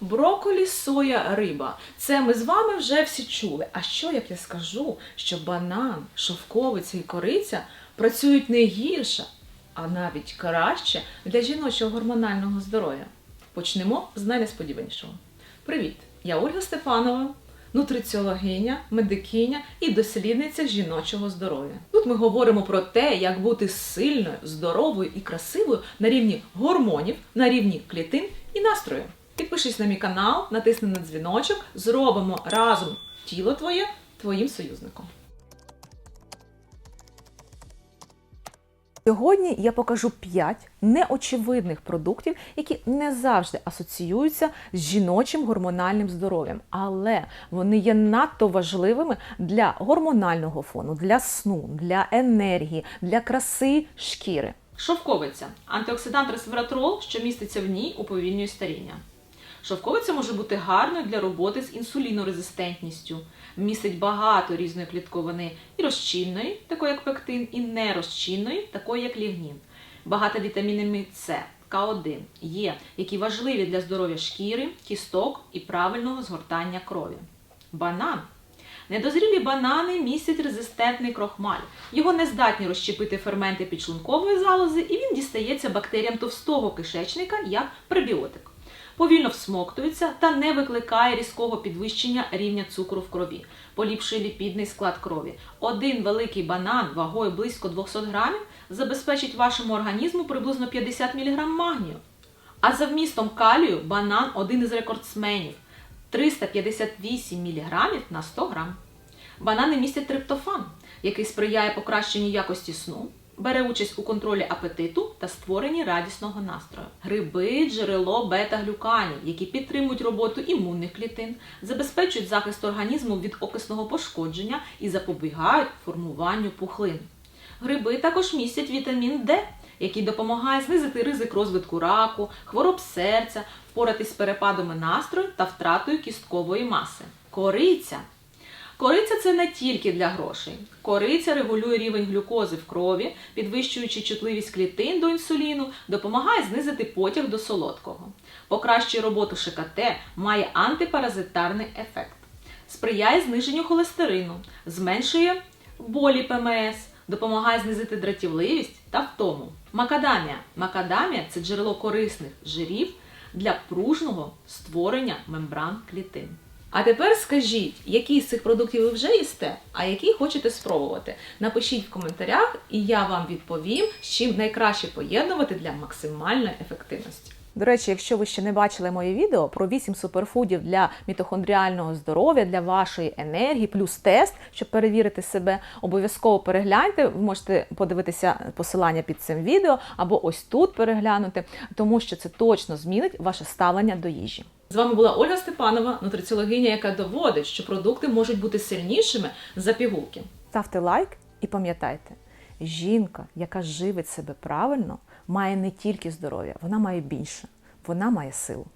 броколі, соя, риба. Це ми з вами вже всі чули. А що як я скажу, що банан, шовковиця і кориця працюють не гірше, а навіть краще для жіночого гормонального здоров'я? Почнемо з найнесподіванішого. Привіт! Я Ольга Степанова, нутриціологиня, медикиня і дослідниця жіночого здоров'я. Тут ми говоримо про те, як бути сильною, здоровою і красивою на рівні гормонів, на рівні клітин і настрою. Підпишись на мій канал, натисни на дзвіночок, зробимо разом тіло твоє твоїм союзником. Сьогодні я покажу 5 неочевидних продуктів, які не завжди асоціюються з жіночим гормональним здоров'ям, але вони є надто важливими для гормонального фону, для сну, для енергії, для краси шкіри. Шовковиця антиоксидант ресвератрол, що міститься в ній, уповільнює старіння. Шовковиця може бути гарною для роботи з інсулінорезистентністю, містить багато різної клітковини і розчинної, такої як пектин, і нерозчинної, такої як лігнін. Багато вітамінами С, К1 є, які важливі для здоров'я шкіри, кісток і правильного згортання крові. Банан Недозрілі банани містять резистентний крохмаль. Його не здатні розщепити ферменти підшлункової залози, і він дістається бактеріям товстого кишечника як пребіотик. Повільно всмоктується та не викликає різкого підвищення рівня цукру в крові, поліпшує ліпідний склад крові. Один великий банан вагою близько 200 грамів забезпечить вашому організму приблизно 50 мг магнію. А за вмістом калію банан один із рекордсменів 358 мг на 100 грам. Банани містять триптофан, який сприяє покращенню якості сну, бере участь у контролі апетиту та створенні радісного настрою. Гриби джерело бета-глюканів, які підтримують роботу імунних клітин, забезпечують захист організму від окисного пошкодження і запобігають формуванню пухлин. Гриби також містять вітамін Д, який допомагає знизити ризик розвитку раку, хвороб серця, впоратись з перепадами настрою та втратою кісткової маси. Кориця. Кориця це не тільки для грошей. Кориця регулює рівень глюкози в крові, підвищуючи чутливість клітин до інсуліну, допомагає знизити потяг до солодкого. Покращує роботу ШКТ, має антипаразитарний ефект. Сприяє зниженню холестерину, зменшує болі ПМС, допомагає знизити дратівливість та втому. Макадамія. Макадамія це джерело корисних жирів для пружного створення мембран клітин. А тепер скажіть, які з цих продуктів ви вже їсте, а які хочете спробувати. Напишіть в коментарях, і я вам відповім, з чим найкраще поєднувати для максимальної ефективності. До речі, якщо ви ще не бачили моє відео про 8 суперфудів для мітохондріального здоров'я, для вашої енергії, плюс тест, щоб перевірити себе, обов'язково перегляньте. Ви можете подивитися посилання під цим відео або ось тут переглянути, тому що це точно змінить ваше ставлення до їжі. З вами була Ольга Степанова, нутриціологиня, яка доводить, що продукти можуть бути сильнішими за пігулки. Ставте лайк і пам'ятайте, жінка, яка живить себе правильно, має не тільки здоров'я, вона має більше, вона має силу.